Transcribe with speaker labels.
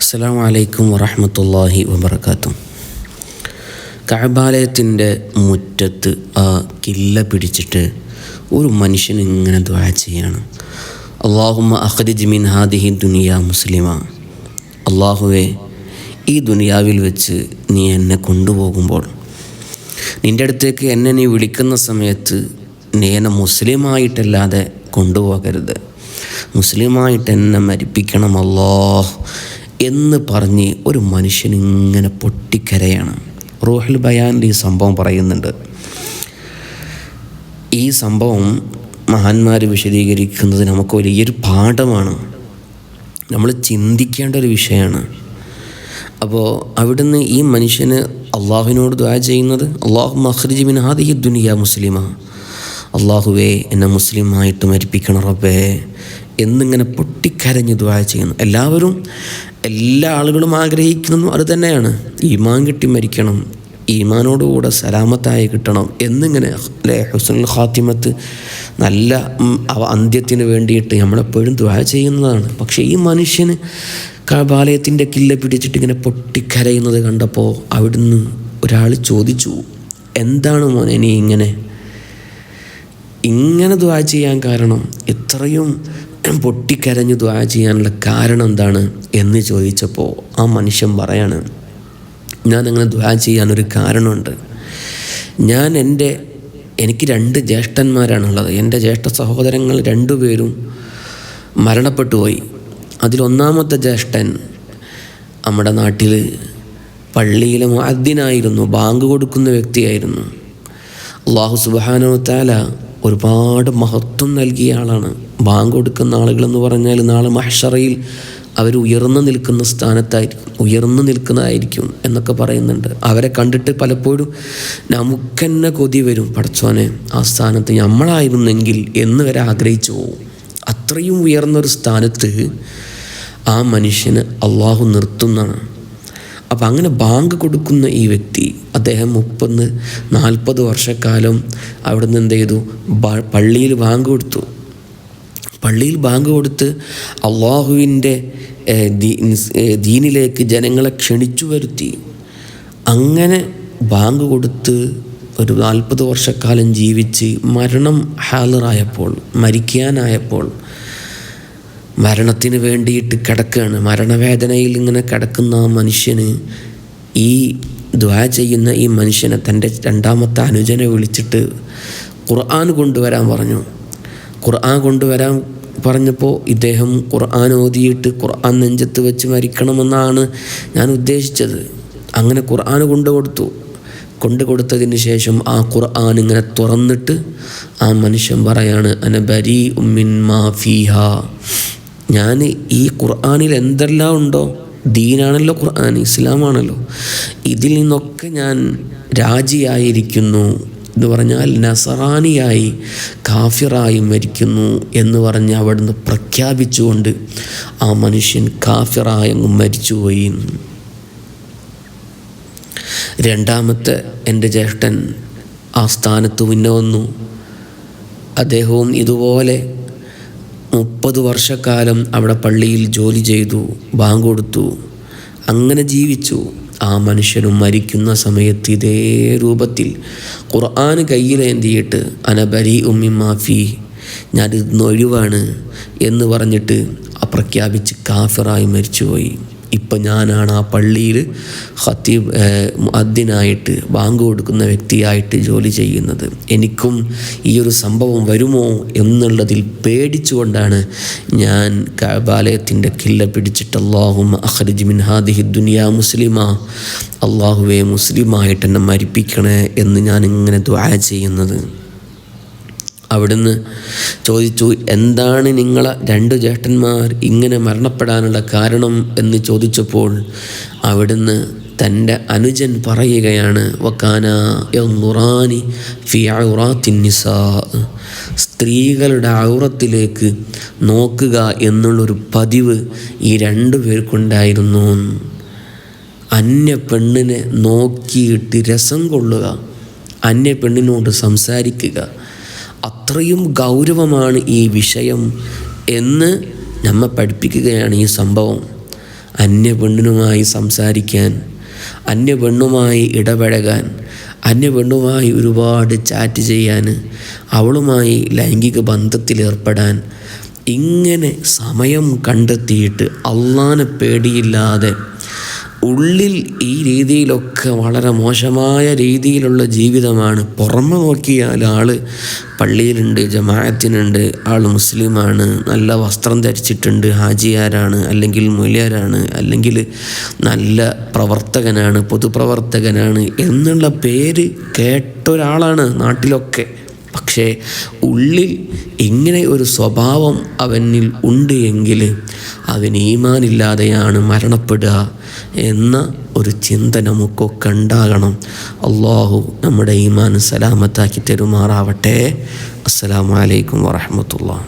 Speaker 1: അസ്സാം വലൈക്കും വറഹമത്തല്ലാഹി വബർക്കാത്തു കഴബാലയത്തിന്റെ മുറ്റത്ത് ആ കില്ല പിടിച്ചിട്ട് ഒരു മനുഷ്യൻ ഇങ്ങനെ ദ്വാ ചെയ്യാണ്. അള്ളാഹുമ അഖ്രിജ് മിൻ ഹാദിഹി ദുനിയ മുസ്ലിമ. അള്ളാഹുവെ ഈ ദുനിയാവിൽ വെച്ച് നീ എന്നെ കൊണ്ടുപോകുമ്പോൾ നിന്റെ അടുത്തേക്ക് എന്നെ നീ വിളിക്കുന്ന സമയത്ത് നീ എന്നെ മുസ്ലിമായിട്ടല്ലാതെ കൊണ്ടുപോകരുത്. മുസ്ലിമായിട്ട് എന്നെ മരിപ്പിക്കണം അല്ലോ എന്ന് പറഞ്ഞ് ഒരു മനുഷ്യൻ ഇങ്ങനെ പൊട്ടിക്കരയാണ്. റൂഹൽ ബയാന്റെ ഈ സംഭവം പറയുന്നുണ്ട്. ഈ സംഭവം മഹാന്മാർ വിശദീകരിക്കുന്നത് നമുക്ക് വലിയൊരു പാഠമാണ്. നമ്മൾ ചിന്തിക്കേണ്ട ഒരു വിഷയമാണ്. അപ്പോൾ അവിടുന്ന് ഈ മനുഷ്യന് അള്ളാഹുവിനോട് ദ്വാ ചെയ്യുന്നത് അള്ളാഹു മഹ്റിജി മിൻ ഹാദിഹി ദുനിയ മുസ്ലിമ. അള്ളാഹുവേ എന്നെ മുസ്ലിമായിട്ട് മരിപ്പിക്കണം റബ്ബേ. എന്നിങ്ങനെ പൊട്ടിക്കരഞ്ഞ് ദ്വാ ചെയ്യുന്നു. എല്ലാവരും എല്ലാ ആളുകളും ആഗ്രഹിക്കുന്നതും അത് തന്നെയാണ്. ഈമാൻ കിട്ടി മരിക്കണം. ഈമാനോടുകൂടെ സലാമത്തായി കിട്ടണം എന്നിങ്ങനെ അല്ലേ ഹുസനുൽ ഖാത്തിമത്ത് നല്ല അന്ത്യത്തിന് വേണ്ടിയിട്ട് നമ്മളെപ്പോഴും ദ്വാ ചെയ്യുന്നതാണ്. പക്ഷേ ഈ മനുഷ്യന് കബാലയത്തിന്റെ കില്ല പിടിച്ചിട്ട് ഇങ്ങനെ പൊട്ടിക്കരയുന്നത് കണ്ടപ്പോൾ അവിടുന്ന് ഒരാൾ ചോദിച്ചു എന്താണ് മോനെ നീ ഇങ്ങനെ? ഇങ്ങനെ ദ്വാ ചെയ്യാൻ കാരണം? ഇത്രയും പൊട്ടിക്കരഞ്ഞ് ദ്വാ ചെയ്യാനുള്ള കാരണം എന്താണ് എന്ന് ചോദിച്ചപ്പോൾ ആ മനുഷ്യൻ പറയാണ് ഞാൻ അങ്ങനെ ദ്വാ ചെയ്യാനൊരു കാരണമുണ്ട്. ഞാൻ എന്റെ എനിക്ക് രണ്ട് ജ്യേഷ്ഠന്മാരാണുള്ളത്. എന്റെ ജ്യേഷ്ഠ സഹോദരങ്ങൾ രണ്ടുപേരും മരണപ്പെട്ടു പോയി അതിലൊന്നാമത്തെ ജ്യേഷ്ഠൻ നമ്മുടെ നാട്ടിൽ പള്ളിയിലെ മുഅദ്ദിനായിരുന്നു ബാങ്ക് കൊടുക്കുന്ന വ്യക്തിയായിരുന്നു. അള്ളാഹു സുബാനോ താല ഒരുപാട് മഹത്വം നൽകിയ ആളാണ്. ബാങ്ക് കൊടുക്കുന്ന ആളുകളെന്ന് പറഞ്ഞാൽ നാളെ മഹ്ഷറയിൽ അവർ ഉയർന്നു നിൽക്കുന്ന സ്ഥാനത്തായിരിക്കും ഉയർന്നു നിൽക്കുന്നതായിരിക്കും എന്നൊക്കെ പറയുന്നുണ്ട്. അവരെ കണ്ടിട്ട് പലപ്പോഴും നമുക്കെന്നെ കൊതി വരും. പടച്ചോനെ ആ സ്ഥാനത്ത് നമ്മളായിരുന്നെങ്കിൽ എന്ന് വരെ ആഗ്രഹിച്ചു അത്രയും ഉയർന്നൊരു സ്ഥാനത്ത് ആ മനുഷ്യന് അള്ളാഹു നിർത്തുന്നതാണ്. അപ്പം അങ്ങനെ ബാങ്ക് കൊടുക്കുന്ന ഈ വ്യക്തി അദ്ദേഹം മുപ്പത് നാൽപ്പത് വർഷക്കാലം അവിടുന്ന് എന്ത് ചെയ്തു? പള്ളിയിൽ ബാങ്ക് കൊടുത്തു. പള്ളിയിൽ ബാങ്ക് കൊടുത്ത് അള്ളാഹുവിന്റെ ദീനിലേക്ക് ജനങ്ങളെ ക്ഷണിച്ചു വരുത്തി. അങ്ങനെ ബാങ്ക് കൊടുത്ത് ഒരു നാൽപ്പത് വർഷക്കാലം ജീവിച്ച് മരണം ഹാലറായപ്പോൾ മരിക്കാനായപ്പോൾ മരണത്തിന് വേണ്ടിയിട്ട് കിടക്കുകയാണ് മരണവേദനയിൽ ഇങ്ങനെ കിടക്കുന്ന ആ മനുഷ്യന് ഈ ദ്വാ ചെയ്യുന്ന ഈ മനുഷ്യനെ തന്റെ രണ്ടാമത്തെ അനുജനെ വിളിച്ചിട്ട് ഖുർആൻ കൊണ്ടുവരാൻ പറഞ്ഞു. ഖുർആൻ കൊണ്ടുവരാൻ പറഞ്ഞപ്പോൾ ഇദ്ദേഹം ഖുർആൻ ഓതിയിട്ട് ഖുർആൻ നെഞ്ചത്ത് വെച്ച് മരിക്കണമെന്നാണ് ഞാൻ ഉദ്ദേശിച്ചത്. അങ്ങനെ ഖുർആൻ കൊണ്ടു കൊടുത്തു. കൊണ്ടു കൊടുത്തതിന് ശേഷം ആ ഖുർആൻ ഇങ്ങനെ തുറന്നിട്ട് ആ മനുഷ്യൻ പറയാണ് അന ബരി ഉമ്മിൻ മാ ഫീഹ. ഞാൻ ഈ ഖുർആാനിൽ എന്തെല്ലാം ഉണ്ടോ? ദീനാണല്ലോ ഖുർആൻ ഇസ്ലാമാണല്ലോ. ഇതിൽ നിന്നൊക്കെ ഞാൻ രാജിയായിരിക്കുന്നു എന്ന് പറഞ്ഞാൽ നസറാനിയായി കാഫിറായി മരിക്കുന്നു എന്ന് പറഞ്ഞ് അവിടുന്ന് പ്രഖ്യാപിച്ചുകൊണ്ട് ആ മനുഷ്യൻ കാഫിറായി മരിച്ചുപോയി. രണ്ടാമത്തെ എന്റെ ജ്യേഷ്ഠൻ ആ സ്ഥാനത്ത് മുന്നേ വന്നു. അദ്ദേഹവും ഇതുപോലെ മുപ്പത് വർഷക്കാലം അവിടെ പള്ളിയിൽ ജോലി ചെയ്തു ബാങ്ക് കൊടുത്തു. അങ്ങനെ ജീവിച്ചു. ആ മനുഷ്യനും മരിക്കുന്ന സമയത്ത് ഇതേ രൂപത്തിൽ ഖുർആൻ കയ്യിലേന്തിയിട്ട് അനബരി ഉമ്മി മാഫി ഞാനിന്ന് ഒഴിവാണ് എന്ന് പറഞ്ഞിട്ട് അപ്രഖ്യാപിച്ച് പ്രഖ്യാപിച്ച് കാഫിറായി മരിച്ചുപോയി. ഇപ്പം ഞാനാണ് ആ പള്ളിയിൽ ഹത്തീബ് അദ്ദിനായിട്ട് ബാങ്ക് കൊടുക്കുന്ന വ്യക്തിയായിട്ട് ജോലി ചെയ്യുന്നത്. എനിക്കും ഈ ഒരു സംഭവം വരുമോ എന്നുള്ളതിൽ പേടിച്ചുകൊണ്ടാണ് ഞാൻ കബാലയത്തിന്റെ കില്ല പിടിച്ചിട്ട് അള്ളാഹും അഖ്റിജ് മിൻ ഹാദിഹി ദുനിയ മുസ്ലിമ അള്ളാഹുവെ മുസ്ലിമായിട്ട് എന്നെ മരിപ്പിക്കണേ എന്ന് ഞാൻ ഇങ്ങനെ ദ്വാ ചെയ്യുന്നത്. അവിടുന്ന് ചോദിച്ചു എന്താണ് നിങ്ങളെ രണ്ട് ജ്യേഷ്ഠന്മാർ ഇങ്ങനെ മരണപ്പെടാനുള്ള കാരണം? എന്ന് ചോദിച്ചപ്പോൾ അവിടുന്ന് തന്റെ അനുജൻ പറയുകയാണ് സ്ത്രീകളുടെ ഔറത്തിലേക്ക് നോക്കുക എന്നുള്ളൊരു പതിവ് ഈ രണ്ടു പേർക്കുണ്ടായിരുന്നു. അന്യ പെണ്ണിനെ നോക്കിയിട്ട് രസം കൊള്ളുക അന്യ പെണ്ണിനോട് സംസാരിക്കുക അത്രയും ഗൗരവമാണ് ഈ വിഷയം എന്ന് നമ്മെ പഠിപ്പിക്കുകയാണ് ഈ സംഭവം. അന്യ പെണ്ണിനുമായി സംസാരിക്കാൻ അന്യ പെണ്ണുമായി ഇടപഴകാൻ അന്യ പെണ്ണുമായി ഒരുപാട് ചാറ്റ് ചെയ്യാൻ അവളുമായി ലൈംഗിക ബന്ധത്തിലേർപ്പെടാൻ ഇങ്ങനെ സമയം കണ്ടെത്തിയിട്ട് അള്ളാനെ പേടിയില്ലാതെ ഉള്ളിൽ ഈ രീതിയിലൊക്കെ വളരെ മോശമായ രീതിയിലുള്ള ജീവിതമാണ്. പുറമെ നോക്കിയാൽ ആൾ പള്ളിയിലുണ്ട് ജമാഅത്തിനുണ്ട് ആൾ മുസ്ലിമാണ് നല്ല വസ്ത്രം ധരിച്ചിട്ടുണ്ട് ഹാജിയാരാണ് അല്ലെങ്കിൽ മൊലിയാരാണ് അല്ലെങ്കിൽ നല്ല പ്രവർത്തകനാണ് പൊതുപ്രവർത്തകനാണ് എന്നുള്ള പേര് കേട്ടൊരാളാണ് നാട്ടിലൊക്കെ. പക്ഷേ ഉള്ളിൽ ഇങ്ങനെ ഒരു സ്വഭാവം അവനിൽ ഉണ്ട് എങ്കിൽ അവൻ ഈമാനില്ലാതെയാണ് മരണപ്പെടുക എന്ന ഒരു ചിന്ത നമുക്കൊക്കെ ഉണ്ടാകണം. അള്ളാഹു നമ്മുടെ ഈമാൻ സലാമത്താക്കി തരുമാറാവട്ടെ. അസ്സലാമലൈക്കും വറഹമത്തുള്ള